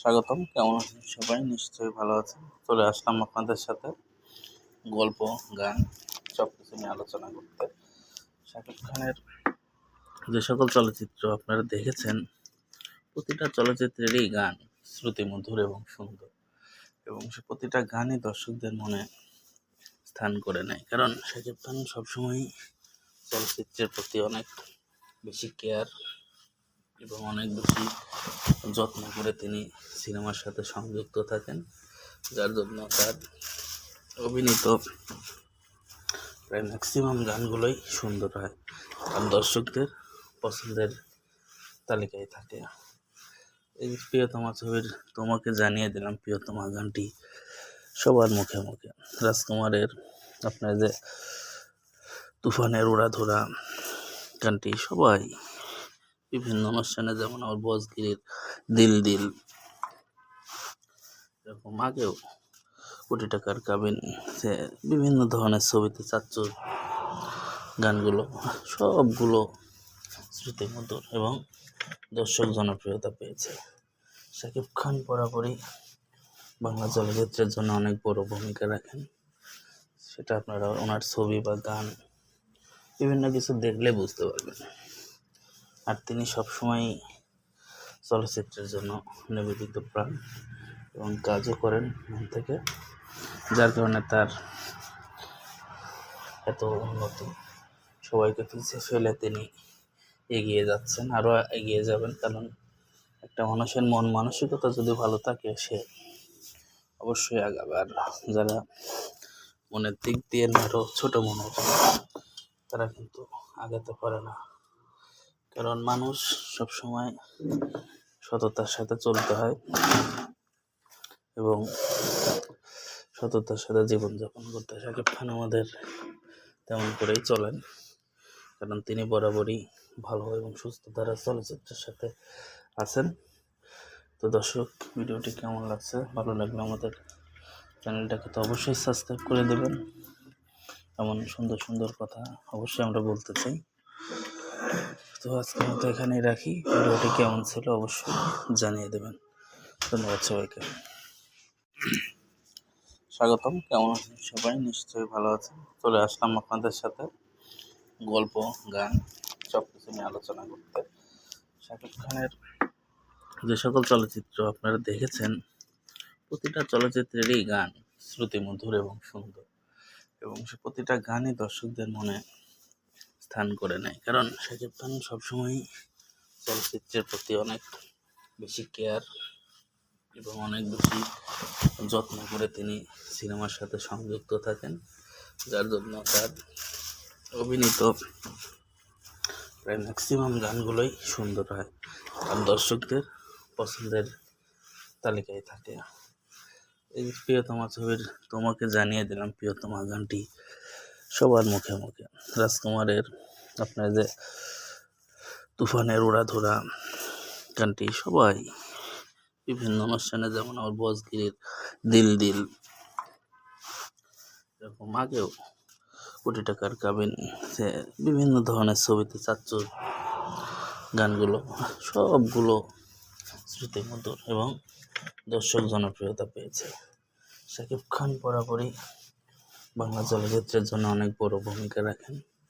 স্বাগতম, কেমন আছেন সবাই? নিশ্চয়ই ভালো আছেন। চলে আসলাম আপনাদের সাথে গল্প, গান সব কিছু নিয়ে আলোচনা করতে। শাকিব খানের যে সকল চলচ্চিত্র আপনারা দেখেছেন, প্রতিটা চলচ্চিত্রেরই গান শ্রুতিমধুর এবং সুন্দর। এবং সে প্রতিটা গানই দর্শকদের মনে স্থান করে নেয়। কারণ শাকিব খান সবসময়ই চলচ্চিত্রের প্রতি অনেক বেশি কেয়ার এবং অনেক বেশি যত্ন করে তিনি সিনেমার সাথে সংযুক্ত থাকেন, যার জন্য তার অভিনীত প্রায় ম্যাক্সিমাম গানগুলোই সুন্দর হয়। আর দর্শকদের পছন্দের তালিকায় থাকে। এই প্রিয়তমা ছবির তোমাকে জানিয়ে দিলাম, প্রিয়তমা গানটি সবার মুখে মুখে। রাজকুমারের আপনার যে তুফানের উড়াধুরা গানটি সবাই বিভিন্ন অনুষ্ঠানে যেমন আমার বসগিরির দিল দিল, এরকম আগেও কোটি টাকার কাবিন, সে বিভিন্ন ধরনের ছবিতে চাচ্চুর গানগুলো, সবগুলো শ্রুতিমধুর এবং দর্শক জনপ্রিয়তা পেয়েছে। শাকিব খান বরাবরই বাংলা চলচ্চিত্রের জন্য অনেক বড় ভূমিকা রাখেন। সেটা আপনারা ওনার ছবি বা গান, বিভিন্ন কিছু দেখলে বুঝতে পারবেন। আর তিনি সবসময় চলচ্চিত্রের জন্য নিবেদিত প্রাণ এবং কাজও করেন মন থেকে, যার কারণে তার এত উন্নতি সবাইকে পিছিয়ে ফেলে তিনি এগিয়ে যাচ্ছেন, আরও এগিয়ে যাবেন। কারণ একটা মানুষের মন মানসিকতা যদি ভালো থাকে, সে অবশ্যই আগাবে। আর যারা মনের দিক দিয়ে আরও ছোটো মনের, তারা কিন্তু আগাতে পারে না। কারণ মানুষ সব সময় সততার সাথে চলতে হয় এবং সততার সাথে জীবনযাপন করতে হয়। শাকিব খান আমাদের তেমন করেই চলেন, কারণ তিনি বরাবরই ভালো এবং সুস্থ ধারা চলচ্চিত্রের সাথে আছেন। তো দর্শক, ভিডিওটি কেমন লাগছে, ভালো লাগলে আমাদের চ্যানেলটাকে তো অবশ্যই সাবস্ক্রাইব করে দেবেন। এমন সুন্দর সুন্দর কথা অবশ্যই আমরা বলতে চাই। তো আজকের মতো এখানেই রাখি। ভিডিওটি কেমন ছিল অবশ্যই জানিয়ে দেবেন। ধন্যবাদ সবাইকে। স্বাগতম, কেমন আছেন সবাই? নিশ্চয়ই ভালো আছেন। চলে আসলাম আপনাদের সাথে গল্প, গান সব কিছু নিয়ে আলোচনা করতে। শাকিব খানের যে সকল চলচ্চিত্র আপনারা দেখেছেন, প্রতিটা চলচ্চিত্রেরই গান শ্রুতিমধুর এবং সুন্দর। এবং সে প্রতিটা গানই দর্শকদের মনে স্থান করে নেয়। কারণ শাকিব খান সবসময়ই চলচ্চিত্রের প্রতি অনেক বেশি কেয়ার এবং অনেক বেশি যত্ন করে তিনি সিনেমার সাথে সংযুক্ত থাকেন, যার জন্য তার অভিনীত প্রায় ম্যাক্সিমাম গানগুলোই সুন্দর হয়। আর দর্শকদের পছন্দের তালিকায় থাকে। এই প্রিয়তমা ছবির তোমাকে জানিয়ে দিলাম, প্রিয়তমা গানটি সবার মুখে মুখে। রাজকুমারের আপনার যে তুফানের উড়াধুরা, গানটি সবাই বিভিন্ন অনুষ্ঠানে যেমন আমার বসগিরির দিল দিল, এরকম আগেও কোটি টাকার কাবিন সে বিভিন্ন ধরনের ছবিতে চাচ্চুর গানগুলো, সবগুলো শ্রুতিমধুর এবং দর্শক জনপ্রিয়তা পেয়েছে। শাকিব খান বরাবরই বাংলা চলচ্চিত্রের জন্য অনেক বড় ভূমিকা রাখেন।